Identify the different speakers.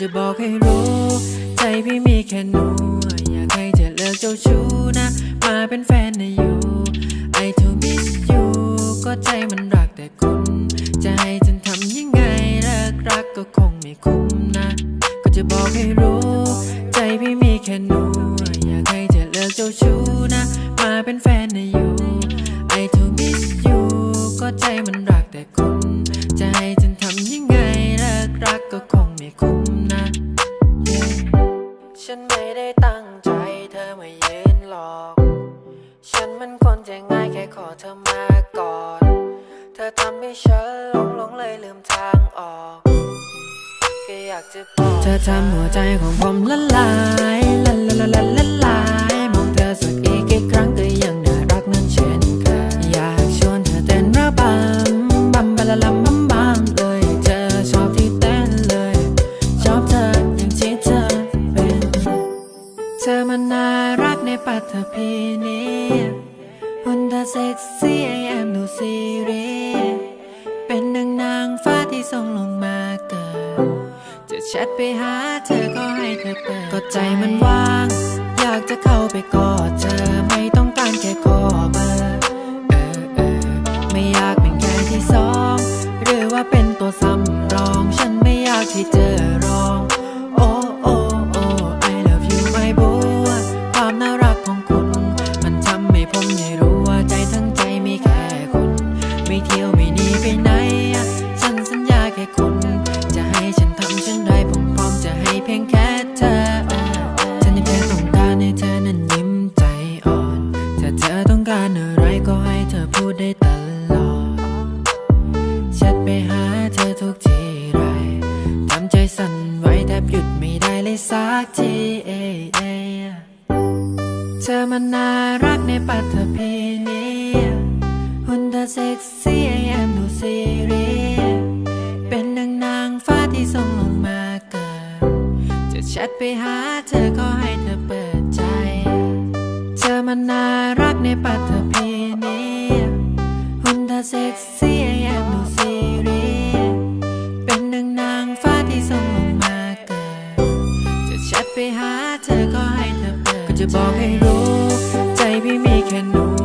Speaker 1: จะบอกให้รู้ ใจพี่มีแค่หนู อยากให้เธอเลิกเจ้าชู้นะ มาเป็นแฟนนะอยู่ I to miss you ก็ใจมันรักแต่คุณ จะให้ฉันทำยังไงเลิกรักก็คงไม่คุ้มนะ ก็จะบอกให้รู้ ใจพี่มีแค่หนู อยากให้เธอเลิกเจ้าชู้นะ มาเป็นแฟน ฉันไม่ได้ตั้งใจเธอมายืนหลอก ฉันมันคนใจง่ายแค่ขอเธอมาก่อน เธอทำให้ฉันหลงหลงเลยลืมทางออกก็อยากจะบอกเธอทำหัวใจของผมละลายละละละละละ ธอมันน่ารักในปัตภีนี้หุ่นเธอเซ็กซี่ไอแอมดูซีรีส์เป็นนางนางฟ้าที่ส่งลงมาเกิด จะแชทไปหาเธอก็ให้เธอเปิดก็ใจมันว่าง อยากจะเข้าไปกอดเธอไม่ต้องการแค่ขอเบอร์เออเออไม่อยากเป็นแค่ที่สอง หรือว่าเป็นตัวสำรอง ฉันไม่อยากที่เจอ สักทีเอเอเธอมันน่ารักในปัตภีนี้ หุ่นเธอเซ็กซี่ไอแอมดูซีรีส์เป็นนางนางฟ้าที่ส่งลงมาเกิด จะแชทไปหาเธอก็ให้เธอเปิดใจ เธอมันน่ารักในปัตภีนี้ หุ่นเธอเซ็กซี่ ก็ให้เธอเปิดก็จะบอกให้รู้ ใจพี่มีแค่หนู